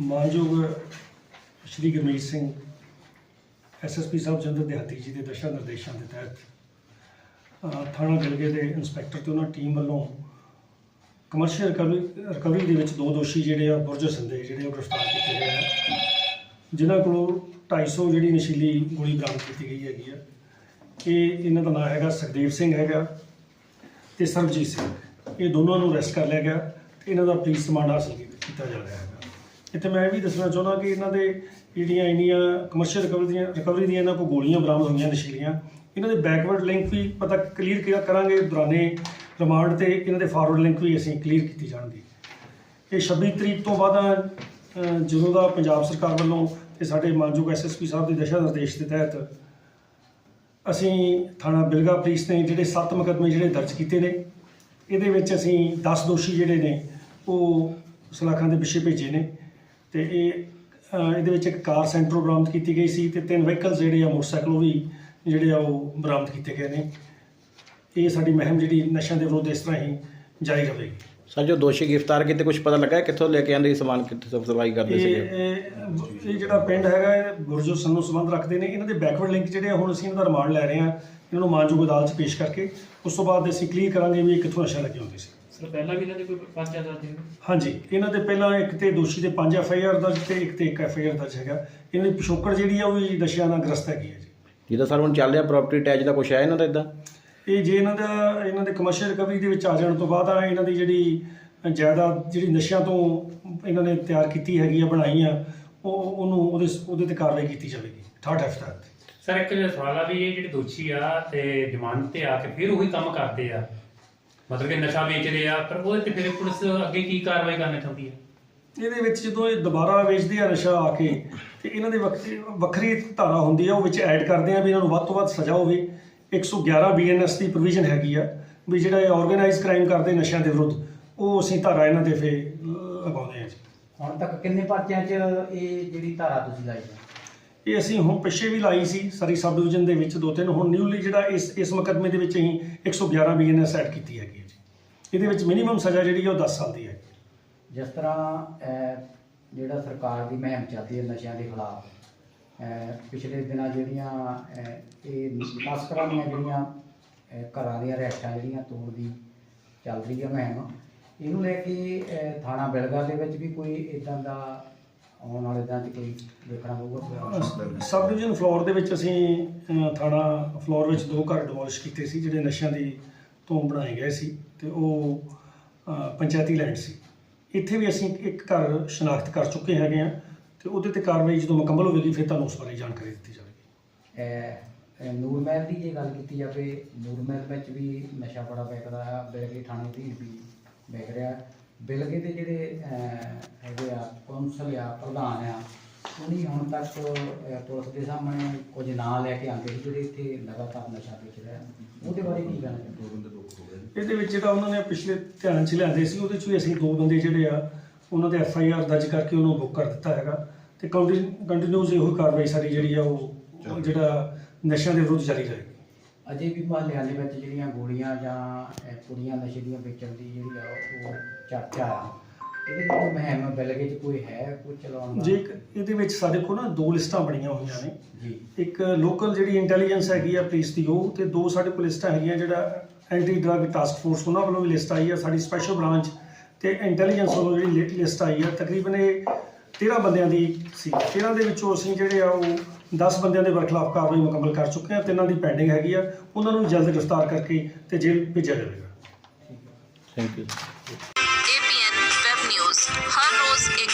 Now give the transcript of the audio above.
ਮਾਨਯੋਗ ਸ਼੍ਰੀ ਗੁਰਮੀਤ ਸਿੰਘ ਐਸਐਸਪੀ ਸਾਹਿਬ ਚੰਦਰ ਦਿਹਾਤੀ ਜੀ ਦੇ ਦਸ਼ਾ ਨਿਰਦੇਸ਼ਾਂ ਦੇ ਤਹਿਤ ਥਾਣਾ ਗਿਲਗੇ ਦੇ ਇੰਸਪੈਕਟਰ ਤੇ ਉਹਨਾਂ ਟੀਮ ਵੱਲੋਂ ਕਮਰਸ਼ੀਅਲ ਰਿਕਵਰੀ ਰਿਕਵਰੀ ਦੇ ਵਿੱਚ ਦੋ ਦੋਸ਼ੀ ਜਿਹੜੇ ਆ, ਬੁਰਜ ਸੰਦੇ ਜਿਹੜੇ ਉਹ ਗ੍ਰਿਫਤਾਰ ਕੀਤੇ ਗਏ ਆ। ਜਿਨ੍ਹਾਂ ਕੋਲੋਂ 250 ਜਿਹੜੀ ਨਸ਼ੀਲੀ ਗੋਲੀ ਬਰਾਮਦ ਕੀਤੀ ਗਈ ਹੈਗੀ ਆ। ਇਹ ਇਹਨਾਂ ਦਾ ਨਾਮ ਹੈਗਾ ਸੁਖਦੇਵ ਸਿੰਘ ਹੈਗਾ ਤੇ ਸਰਬਜੀਤ ਸਿੰਘ। ਇਹ ਦੋਨਾਂ ਨੂੰ ਅਰੈਸਟ ਕਰ ਲਿਆ ਗਿਆ ਤੇ ਇਹਨਾਂ ਦਾ ਪੁਲਿਸ ਰਿਮਾਂਡ ਹਾਸਲ ਕੀਤਾ ਜਾ ਰਿਹਾ ਹੈ। ਇੱਥੇ ਮੈਂ ਇਹ ਵੀ ਦੱਸਣਾ ਚਾਹੁੰਦਾ ਕਿ ਇਹਨਾਂ ਦੇ ਜਿਹੜੀਆਂ ਇੰਨੀਆਂ ਕਮਰਸ਼ੀਅਲ ਰਿਕਵਰੀ ਦੀਆਂ ਰਿਕਵਰੀ ਦੀਆਂ ਇਹਨਾਂ ਕੋਲ ਗੋਲੀਆਂ ਬਰਾਮਦ ਹੋਈਆਂ, ਨਸ਼ੀਲੀਆਂ। ਇਹਨਾਂ ਦੇ ਬੈਕਵਰਡ ਲਿੰਕ ਵੀ ਪਤਾ ਕਲੀਅਰ ਕਰਾਂਗੇ ਦੌਰਾਨੇ ਰਿਮਾਂਡ ਤੇ ਇਹਨਾਂ ਦੇ ਫਾਰਵਰਡ ਲਿੰਕ ਵੀ ਅਸੀਂ ਕਲੀਅਰ ਕੀਤੀ ਜਾਣਗੇ। ਇਹ 26 ਤਰੀਕ ਤੋਂ ਬਾਅਦ ਜਦੋਂ ਦਾ ਪੰਜਾਬ ਸਰਕਾਰ ਵੱਲੋਂ ਤੇ ਸਾਡੇ ਮਾਨਯੋਗ ਐਸਐਸਪੀ ਸਾਹਿਬ ਦੇ ਦਿਸ਼ਾ ਨਿਰਦੇਸ਼ ਦੇ ਤਹਿਤ ਅਸੀਂ ਥਾਣਾ ਬਿਲਗਾ ਪੁਲਿਸ ਨੇ ਜਿਹੜੇ 7 ਮੁਕੱਦਮੇ ਜਿਹੜੇ ਦਰਜ ਕੀਤੇ ਨੇ, ਇਹਦੇ ਵਿੱਚ ਅਸੀਂ 10 ਦੋਸ਼ੀ ਜਿਹੜੇ ਨੇ, ਉਹ ਸਲਾਖਾਂ ਦੇ ਪਿੱਛੇ ਭੇਜੇ ਨੇ। ਤੇ ਇਹ ਇਹਦੇ ਵਿੱਚ ਇੱਕ ਕਾਰ ਸੈਂਟਰੋ ਬਰਾਮਦ ਕੀਤੀ ਗਈ ਸੀ ਤੇ ਤਿੰਨ ਵਹੀਕਲਸ ਜਿਹੜੇ ਆ ਮੋਟਰਸਾਈਕਲ ਉਹ ਵੀ ਜਿਹੜੇ ਆ ਉਹ ਬਰਾਮਦ ਕੀਤੇ ਗਏ ਨੇ। ਇਹ ਸਾਡੀ ਮਹਿਮ ਜਿਹੜੀ ਨਸ਼ਿਆਂ ਦੇ ਵਿਰੁੱਧ ਇਸ ਤਰ੍ਹਾਂ ਹੀ ਜਾਰੀ ਰਹੇਗੀ। ਸਰ ਜੋ ਦੋਸ਼ੀ ਗ੍ਰਿਫਤਾਰ ਕੀਤੇ ਕੁਝ ਪਤਾ ਲੱਗਾ ਕਿੱਥੋਂ ਲੈ ਕੇ ਆਂਦੇ ਸਮਾਨ ਕਿੱਥੋਂ ਸਪਲਾਈ ਕਰਦੇ ਇਹ ਇਹ ਜਿਹੜਾ ਪਿੰਡ ਹੈਗਾ ਇਹ ਗੁਰਜੋ ਸੰਨੂ ਸੰਬੰਧ ਰੱਖਦੇ ਨੇ। ਇਹਨਾਂ ਦੇ ਬੈਕਵਰਡ ਲਿੰਕ ਜਿਹੜੇ ਆ ਹੁਣ ਅਸੀਂ ਇਹਨਾਂ ਦਾ ਰਿਮਾਂਡ ਲੈ ਰਹੇ ਹਾਂ। ਇਹਨਾਂ ਨੂੰ ਮਾਨਯੋਗ ਅਦਾਲਤ 'ਚ ਪੇਸ਼ ਕਰਕੇ ਉਸ ਤੋਂ ਬਾਅਦ ਅਸੀਂ ਕਲੀਅਰ ਕਰਾਂਗੇ ਵੀ ਇਹ ਕਿੱਥੋਂ ਨਸ਼ਾ ਲੱਗੇ ਹੁੰਦੇ ਸੀ। ਸਰ ਪਹਿਲਾਂ ਵੀ ਇਹਨਾਂ ਦੇ ਕੋਈ ਪਰਚਾ ਦਰਜ ਹੈ ਹਾਂਜੀ ਇਹਨਾਂ ਦੇ ਪਹਿਲਾਂ ਇੱਕ ਤੇ ਦੋਸ਼ੀ ਦੇ 5 ਐਫ ਆਈ ਆਰ ਦਰਜ ਤੇ ਇੱਕ ਤੇ ਇੱਕ ਐਫ ਆਈ ਆਰ ਦਰਜ ਹੈਗਾ। ਇਹਨਾਂ ਦੀ ਪਿਛੋਕੜ ਜਿਹੜੀ ਆ ਉਹ ਵੀ ਨਸ਼ਿਆਂ ਨਾਲ ਗ੍ਰਸਤ ਹੈਗੀ ਹੈ ਜੀ। ਜਿਹਦਾ ਸਰ ਹੁਣ ਚੱਲ ਰਿਹਾ ਪ੍ਰਾਪਰਟੀ ਟੈਚ ਦਾ ਕੁਝ ਹੈ ਇਹਨਾਂ ਦਾ ਇਦਾਂ? ਇਹ ਜੇ ਇਹਨਾਂ ਦਾ ਇਹਨਾਂ ਦੇ ਕਮਰਸ਼ੀਅਲ ਰਿਕਵਰੀ ਦੇ ਵਿੱਚ ਆ ਜਾਣ ਤੋਂ ਬਾਅਦ ਆ ਇਹਨਾਂ ਦੀ ਜਿਹੜੀ ਜਾਇਦਾਦ ਜਿਹੜੀ ਨਸ਼ਿਆਂ ਤੋਂ ਇਹਨਾਂ ਨੇ ਤਿਆਰ ਕੀਤੀ ਹੈਗੀ ਆ ਬਣਾਈ ਆ ਉਹ ਉਹਨੂੰ ਉਹਦੇ ਉਹਦੇ ਤੇ ਕਾਰਵਾਈ ਕੀਤੀ ਜਾਵੇਗੀ ਥਰਡ ਐਫ ਤੱਕ। ਸਰ ਇੱਕ ਸਵਾਲ ਆ ਵੀ ਇਹ ਜਿਹੜੇ ਦੋਸ਼ੀ ਆ ਤੇ ਜ਼ਮਾਨਤ ਤੇ ਆ ਕੇ ਫਿਰ ਉਹੀ ਕੰਮ ਕਰਦੇ ਆ ਮਤਲਬ ਕਿ ਨਸ਼ਾ ਵੇਚਦੇ ਆ ਪਰ ਉਹਦੇ ਤੇ ਫਿਰ ਪੁਲਿਸ ਅੱਗੇ ਕੀ ਕਾਰਵਾਈ ਕਰਨਾ ਚਾਹੁੰਦੀ ਹੈ ਇਹਦੇ ਵਿੱਚ ਜਦੋਂ ਇਹ ਦੁਬਾਰਾ ਵੇਚਦੇ ਆ ਨਸ਼ਾ ਆ ਕੇ ਤੇ ਇਹਨਾਂ ਦੇ ਵੱਖਰੀ ਵੱਖਰੀ ਧਾਰਾ ਹੁੰਦੀ ਆ ਉਹ ਵਿੱਚ ਐਡ ਕਰਦੇ ਆ ਵੀ ਇਹਨਾਂ ਨੂੰ ਵੱਧ ਤੋਂ ਵੱਧ ਸਜ਼ਾ ਹੋਵੇ। 111 ਬੀਐਨਐਸ ਦੀ ਪ੍ਰੋਵੀਜ਼ਨ ਹੈਗੀ ਆ ਵੀ ਜਿਹੜਾ ਇਹ ਆਰਗੇਨਾਈਜ਼ ਕ੍ਰਾਈਮ ਕਰਦੇ ਨਸ਼ਿਆਂ ਦੇ ਵਿਰੁੱਧ ਉਹ ਅਸੀਂ ਧਾਰਾ ਇਹਨਾਂ ਦੇ ਫੇ ਲਗਾਉਂਦੇ ਆ ਜੀ। ਹੁਣ ਤੱਕ ਕਿੰਨੇ ਪਰਚਿਆਂ 'ਚ ਇਹ ਜਿਹੜੀ ਧਾਰਾ ਤੁਸੀਂ ਲਾਈ ਹੈ ਇਹ ਅਸੀਂ ਹੁਣ ਪਿੱਛੇ ਵੀ ਲਾਈ ਸੀ ਸਾਰੀ ਸਬ ਡਿਵੀਜ਼ਨ ਦੇ ਵਿੱਚ ਦੋ ਤਿੰਨ, ਹੁਣ ਨਿਊਲੀ ਜਿਹੜਾ ਇਸ ਇਸ ਮੁਕੱਦਮੇ ਦੇ ਵਿੱਚ ਅਸੀਂ 111 ਬੀਐਨਐਸ ਐਡ ਕੀਤੀ ਹੈਗੀ ਹੈ ਜੀ। ਇਹਦੇ ਵਿੱਚ ਮਿਨੀਮਮ ਸਜ਼ਾ ਜਿਹੜੀ ਆ ਉਹ 10 ਸਾਲ ਦੀ ਹੈ। ਜਿਸ ਤਰ੍ਹਾਂ ਜਿਹੜਾ ਸਰਕਾਰ ਦੀ ਮਹਿਮ ਚੱਲਦੀ ਹੈ ਨਸ਼ਿਆਂ ਦੇ ਖਿਲਾਫ ਪਿਛਲੇ ਦਿਨਾਂ ਜਿਹੜੀਆਂ ਇਹ ਤਸਕਰਾਂ ਦੀਆਂ ਜਿਹੜੀਆਂ ਘਰਾਂ ਦੀਆਂ ਰਹਿਸ਼ਾਂ ਜਿਹੜੀਆਂ ਤੋੜ ਦੀ ਚੱਲ ਰਹੀ ਹੈ ਮੁਹਿੰਮ, ਇਹਨੂੰ ਲੈ ਕੇ ਥਾਣਾ ਬਿਲਗਾ ਦੇ ਵਿੱਚ ਵੀ ਕੋਈ ਇਦਾਂ ਦਾ ਆਉਣ ਵਾਲੇ ਦਿਨਾਂ 'ਚ ਕੋਈ ਦੇਖਣਾ ਪਊਗਾ ਸਬ ਡਿਵੀਜ਼ਨ ਫਲੋਰ ਦੇ ਵਿੱਚ ਅਸੀਂ ਅ, ਥਾਣਾ ਫਲੋਰ ਵਿੱਚ ਦੋ ਘਰ ਡਿਮੋਲਿਸ਼ ਕੀਤੇ ਸੀ ਜਿਹੜੇ ਨਸ਼ਿਆਂ ਦੀ ਤੋਂ ਬਣਾਏ ਗਏ ਸੀ ਤੇ ਉਹ ਅ, ਪੰਚਾਇਤੀ ਲੈਂਡ ਸੀ। ਇੱਥੇ ਵੀ ਅਸੀਂ ਇੱਕ ਘਰ ਸ਼ਨਾਖਤ ਕਰ ਚੁੱਕੇ ਹੈਗੇ ਆ ਤੇ ਉਹਦੇ ਤੇ ਕਾਰਵਾਈ ਜਦੋਂ ਮੁਕੰਮਲ ਹੋਵੇਗੀ ਫਿਰ ਤੁਹਾਨੂੰ ਉਸ ਬਾਰੇ ਜਾਣਕਾਰੀ ਦਿੱਤੀ ਜਾਵੇਗੀ। ਅਹ, ਨੂਰ ਮਹਿਲ ਦੀ ਜੇ ਗੱਲ ਕੀਤੀ ਜਾਵੇ ਨੂਰ ਮਹਿਲ ਵਿੱਚ ਵੀ ਨਸ਼ਾ ਬੜਾ ਵਿਕਦਾ ਆ ਬਿਲਗੇ ਥਾਣੇ ਦੀ ਵੀ ਵਿਕ ਰਿਹਾ। ਬਿਲਗੇ ਦੇ ਜਿਹੜੇ ਅਹ, ਹੈਗੇ ਆ ਕੌਂਸਲ ਆ ਪ੍ਰਧਾਨ ਆ ਉਹਨੀ ਹੁਣ ਤੱਕ ਅਹ, ਪੁਲਿਸ ਦੇ ਸਾਹਮਣੇ ਕੁਝ ਨਾਂ ਲੈ ਕੇ ਆਉਂਦੇ ਸੀ ਜਿਹੜੇ ਇੱਥੇ ਲਗਾਤਾਰ ਨਸ਼ਾ ਵੇਚ ਰਹੇ ਆ। ਉਹਦੇ ਬਾਰੇ ਕੀ ਕਹਿਣਾ ਚਾਹੁੰਦੇ ਇਹਦੇ ਵਿੱਚ ਜਿਹੜਾ ਉਹਨਾਂ ਨੇ ਪਿਛਲੇ ਧਿਆਨ 'ਚ ਲਿਆਂਦੇ ਸੀ ਉਹਦੇ 'ਚ ਵੀ ਅਸੀਂ ਦੋ ਬੰਦੇ ਜਿਹੜੇ ਆ ਉਹਨਾਂ ਦੇ ਐਫ ਆਈ ਆਰ ਦਰਜ ਕਰਕੇ ਉਹਨੂੰ ਬੁੱਕ ਕਰ ਦਿੱਤਾ ਹੈਗਾ। ਤੇ ਕੰਟੀਨਿਊਸ ਇਹੋ ਕਾਰਵਾਈ ਸਾਰੀ ਜਿਹੜੀ ਆ ਉਹ ਉਹ ਜਿਹੜਾ ਨਸ਼ਿਆਂ ਦੇ ਵਿਰੁੱਧ ਜਾਰੀ ਰਹੇਗੀ। ਅਜੇ ਵੀ ਮੁਹੱਲਿਆਂ ਦੇ ਵਿੱਚ ਜਿਹੜੀਆਂ ਗੋਲੀਆਂ ਜਾਂ ਕੁੜੀਆਂ ਨਸ਼ੇ ਦੀਆਂ ਵੇਚਣ ਦੀ ਜਿਹੜੀ ਆ ਉਹ ਚਰਚਾ ਆ। ਇਹਦੇ ਵਿੱਚ ਕੋਈ ਮੁਹਿੰਮ ਬਿਲਗੇ 'ਚ ਕੋਈ ਹੈ ਕੋਈ ਚਲਾਉਣ ਦਾ? ਜੇ ਇੱਕ ਇਹਦੇ ਵਿੱਚ ਸਾਡੇ ਕੋਲ ਨਾ ਦੋ ਲਿਸਟਾਂ ਬਣੀਆਂ ਹੋਈਆਂ ਨੇ। ਜੀ। ਇੱਕ ਲੋਕਲ ਜਿਹੜੀ ਇੰਟੈਲੀਜੈਂਸ ਹੈਗੀ ਆ ਪੁਲਿਸ ਦੀ ਉਹ ਤੇ ਦੋ ਸਾਡੇ ਕੋਲ ਲਿਸਟਾਂ ਹੈਗੀਆਂ ਜਿਹੜਾ ਐਂਟੀ ਡਰਗ ਟਾਸਕ ਫੋਰਸ ਉਹਨਾਂ ਵੱਲੋਂ ਵੀ ਲਿਸਟ ਆਈ ਆ ਸਾਡੀ ਸਪੈਸ਼ਲ ਬ੍ਰਾਂਚ ਤੇ ਇੰਟੈਲੀਜੈਂਸ ਵੱਲੋਂ ਜਿਹੜੀ ਲਿਸਟ ਆਈ ਆ। ਤਕਰੀਬਨ ਇਹ 13 ਬੰਦਿਆਂ ਦੀ ਸੀ। 13 ਦੇ ਵਿੱਚੋਂ ਅਸੀਂ ਜਿਹੜੇ ਆ ਉਹ 10 ਬੰਦਿਆਂ ਦੇ ਖਿਲਾਫ ਕਾਰਵਾਈ ਮੁਕੰਮਲ ਕਰ ਚੁੱਕੇ ਆ ਤਿੰਨਾਂ ਦੀ ਪੈਂਡਿੰਗ ਹੈਗੀ ਆ ਉਹਨਾਂ ਨੂੰ ਜਲਦ ਗ੍ਰਿਫਤਾਰ ਕਰਕੇ ਤੇ ਜੇਲ੍ਹ ਭੇਜਿਆ ਜਾਵੇਗਾ thank you APN web news हर रोज एक